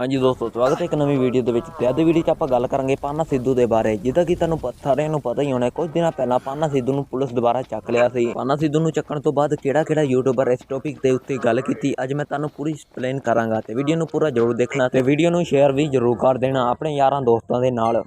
ਹਾਂਜੀ ਦੋਸਤੋ, ਸਵਾਗਤ ਹੈ ਇੱਕ ਨਵੀਂ ਵੀਡੀਓ ਦੇ ਵਿੱਚ। ਤੇ ਅੱਜ ਦੀ ਵੀਡੀਓ 'ਚ ਆਪਾਂ ਗੱਲ ਕਰਾਂਗੇ ਪਾਨਾ ਸਿੱਧੂ ਦੇ ਬਾਰੇ। ਜਿੱਦਾਂ ਕਿ ਤੁਹਾਨੂੰ ਪਤਾ ਸਾਰਿਆਂ ਨੂੰ ਪਤਾ ਹੀ ਹੋਣਾ, ਕੁਝ ਦਿਨਾਂ ਪਹਿਲਾਂ ਪਾਨਾ ਸਿੱਧੂ ਨੂੰ ਪੁਲਿਸ ਦੁਬਾਰਾ ਚੱਕ ਲਿਆ ਸੀ। ਪਾਨਾ ਸਿੱਧੂ ਨੂੰ ਚੱਕਣ ਤੋਂ ਬਾਅਦ ਕਿਹੜਾ ਕਿਹੜਾ ਯੂਟਿਊਬਰ ਇਸ ਟੌਪਿਕ ਦੇ ਉੱਤੇ ਗੱਲ ਕੀਤੀ, ਅੱਜ ਮੈਂ ਤੁਹਾਨੂੰ ਪੂਰੀ ਐਕਸਪਲੇਨ ਕਰਾਂਗਾ। ਤੇ ਵੀਡੀਓ ਨੂੰ ਪੂਰਾ ਜ਼ਰੂਰ ਦੇਖਣਾ ਤੇ ਵੀਡੀਓ ਨੂੰ ਸ਼ੇਅਰ ਵੀ ਜ਼ਰੂਰ ਕਰ ਦੇਣਾ ਆਪਣੇ ਯਾਰਾਂ ਦੋਸਤਾਂ ਦੇ ਨਾਲ।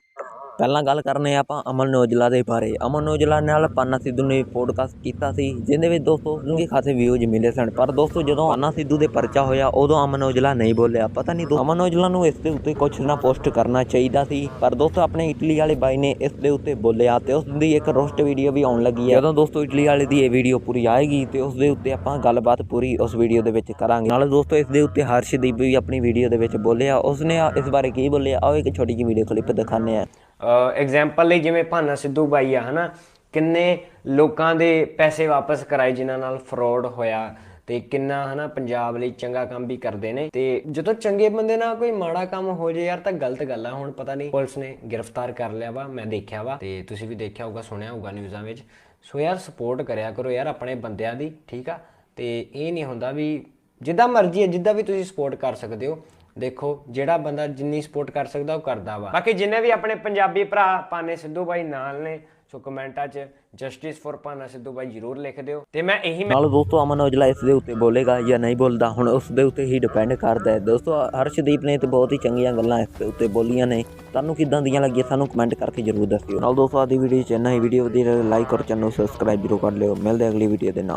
ਪਹਿਲਾਂ ਗੱਲ ਕਰਨੇ ਆ ਆਪਾਂ ਅਮਨ ਔਜਲਾ ਦੇ ਬਾਰੇ। ਅਮਨ ਔਜਲਾ ਨਾਲ ਪਾਨਾ ਸਿੱਧੂ ਨੇ ਪੋਡਕਾਸਟ ਕੀਤਾ ਸੀ, ਜਿਹਦੇ ਵਿੱਚ ਦੋਸਤੋ ਚੰਗੇ ਖਾਸੇ ਵਿਊਜ਼ ਮਿਲੇ ਸਨ। ਪਰ ਦੋਸਤੋ ਜਦੋਂ ਪਾਨਾ ਸਿੱਧੂ ਦੇ ਪਰਚਾ ਹੋਇਆ, ਉਦੋਂ ਅਮਨ ਔਜਲਾ ਨਹੀਂ ਬੋਲਿਆ। ਪਤਾ ਨਹੀਂ ਦੋ ਅਮਨ ਔਜਲਾ ਨੂੰ ਇਸ ਦੇ ਉੱਤੇ ਕੁਝ ਨਾ ਪੋਸਟ ਕਰਨਾ ਚਾਹੀਦਾ ਸੀ। ਪਰ ਦੋਸਤੋ ਆਪਣੇ ਇਟਲੀ ਵਾਲੇ ਬਾਈ ਨੇ ਇਸ ਦੇ ਉੱਤੇ ਬੋਲਿਆ ਤੇ ਉਸ ਦੀ ਇੱਕ ਰੋਸਟ ਵੀਡੀਓ ਵੀ ਆਉਣ ਲੱਗੀ ਹੈ। ਜਦੋਂ ਦੋਸਤੋ ਇਟਲੀ ਵਾਲੇ ਦੀ ਇਹ ਵੀਡੀਓ ਪੂਰੀ ਆਏਗੀ ਤੇ ਉਸ ਦੇ ਉੱਤੇ ਆਪਾਂ ਗੱਲਬਾਤ ਪੂਰੀ ਉਸ ਵੀਡੀਓ ਦੇ ਵਿੱਚ ਕਰਾਂਗੇ। ਨਾਲੇ ਦੋਸਤੋ ਇਸ ਦੇ ਉੱਤੇ ਹਰਸ਼ਦੀਪ ਵੀ ਆਪਣੀ ਵੀਡੀਓ ਦੇ ਵਿੱਚ ਬੋਲਿਆ। ਉਸਨੇ ਇਸ ਬਾਰੇ ਕੀ ਬੋਲਿਆ? ਆਓ ਇੱਕ ਛੋਟੀ ਜਿਹੀ ਵੀਡੀਓ ਕਲਿੱਪ ਦਿਖਾਉਂਦੇ ਆ ਐਗਜ਼ਾਮਪਲ ਲਈ ਜਿਵੇਂ ਭਾਨਾ ਸਿੱਧੂ ਬਾਈ ਆ, ਹਨਾ? ਕਿੰਨੇ ਲੋਕਾਂ ਦੇ ਪੈਸੇ ਵਾਪਸ ਕਰਾਏ ਜਿਨ੍ਹਾਂ ਨਾਲ ਫਰਾਡ ਹੋਇਆ ਤੇ ਕਿੰਨਾ, ਹਨਾ, ਪੰਜਾਬ ਲਈ ਚੰਗਾ ਕੰਮ ਵੀ ਕਰਦੇ ਨੇ। ਤੇ ਜਦੋਂ ਚੰਗੇ ਬੰਦੇ ਨਾਲ ਕੋਈ ਮਾੜਾ ਕੰਮ ਹੋ ਜੇ ਯਾਰ, ਤਾਂ ਗਲਤ ਗੱਲ ਆ। ਹੁਣ ਪਤਾ ਨਹੀਂ ਪੁਲਿਸ ਨੇ ਗ੍ਰਿਫਤਾਰ ਕਰ ਲਿਆ ਵਾ, ਮੈਂ ਦੇਖਿਆ ਵਾ, ਤੇ ਤੁਸੀਂ ਵੀ ਦੇਖਿਆ ਹੋਊਗਾ, ਸੁਣਿਆ ਹੋਊਗਾ ਨਿਊਜ਼ਾਂ ਵਿੱਚ। ਸੋ ਯਾਰ ਸਪੋਰਟ ਕਰਿਆ ਕਰੋ ਯਾਰ ਆਪਣੇ ਬੰਦਿਆਂ ਦੀ, ਠੀਕ ਆ? ਤੇ ਇਹ ਨਹੀਂ ਹੁੰਦਾ ਵੀ ਜਿੱਦਾਂ ਮਰਜ਼ੀ ਹੈ, ਜਿੱਦਾਂ ਵੀ ਤੁਸੀਂ ਸਪੋਰਟ ਕਰ ਸਕਦੇ ਹੋ ਦੇਖੋ, ਜਿਹੜਾ ਬੰਦਾ ਜਿੰਨੀ ਸਪੋਰਟ ਕਰ ਸਕਦਾ, ਉਹ ਕਰਦਾ ਵਾ। ਬਾਕੀ ਜਿੰਨੇ ਵੀ ਆਪਣੇ ਪੰਜਾਬੀ ਭਰਾ ਪਾਨੇ ਸਿੱਧੂ ਬਾਈ ਨਾਲ ਨੇ, ਸੋ ਕਮੈਂਟਾਂ 'ਚ ਜਸਟਿਸ ਫॉर ਪਾਨਾ ਸਿੱਧੂ ਬਾਈ ਜਰੂਰ ਲਿਖ ਦਿਓ। ਤੇ ਮੈਂ ਇਹੀ ਨਾਲ ਦੋਸਤੋ, ਅਮਨ ਔਜਲਾ ਇਸ ਦੇ ਉੱਤੇ ਬੋਲੇਗਾ ਜਾਂ ਨਹੀਂ ਬੋਲਦਾ, ਹੁਣ ਉਸ ਦੇ ਉੱਤੇ ਹੀ ਡਿਪੈਂਡ ਕਰਦਾ ਹੈ। ਦੋਸਤੋ, ਹਰਸ਼ਦੀਪ ਨੇ ਤੇ ਬਹੁਤ ਹੀ ਚੰਗੀਆਂ ਗੱਲਾਂ ਇਸ ਦੇ ਉੱਤੇ ਬੋਲੀਆਂ ਨੇ। ਤੁਹਾਨੂੰ ਕਿੱਦਾਂ ਦੀਆਂ ਲੱਗੀਆਂ, ਸਾਨੂੰ ਕਮੈਂਟ ਕਰਕੇ ਜਰੂਰ ਦੱਸਿਓ। ਨਾਲ ਦੋਸਤੋ, ਆਦੀ ਵੀਡੀਓ ਚ ਇੰਨਾ ਹੀ। ਵੀਡੀਓ ਵਧੀਆ ਲਾਈਕ ਔਰ ਚੈਨਲ ਨੂੰ ਸਬਸਕ੍ਰਾਈਬ ਜਰੂਰ ਕਰ ਲਿਓ। ਮਿਲਦੇ ਅਗਲੀ ਵੀਡੀਓ ਦੇ ਨਾਲ।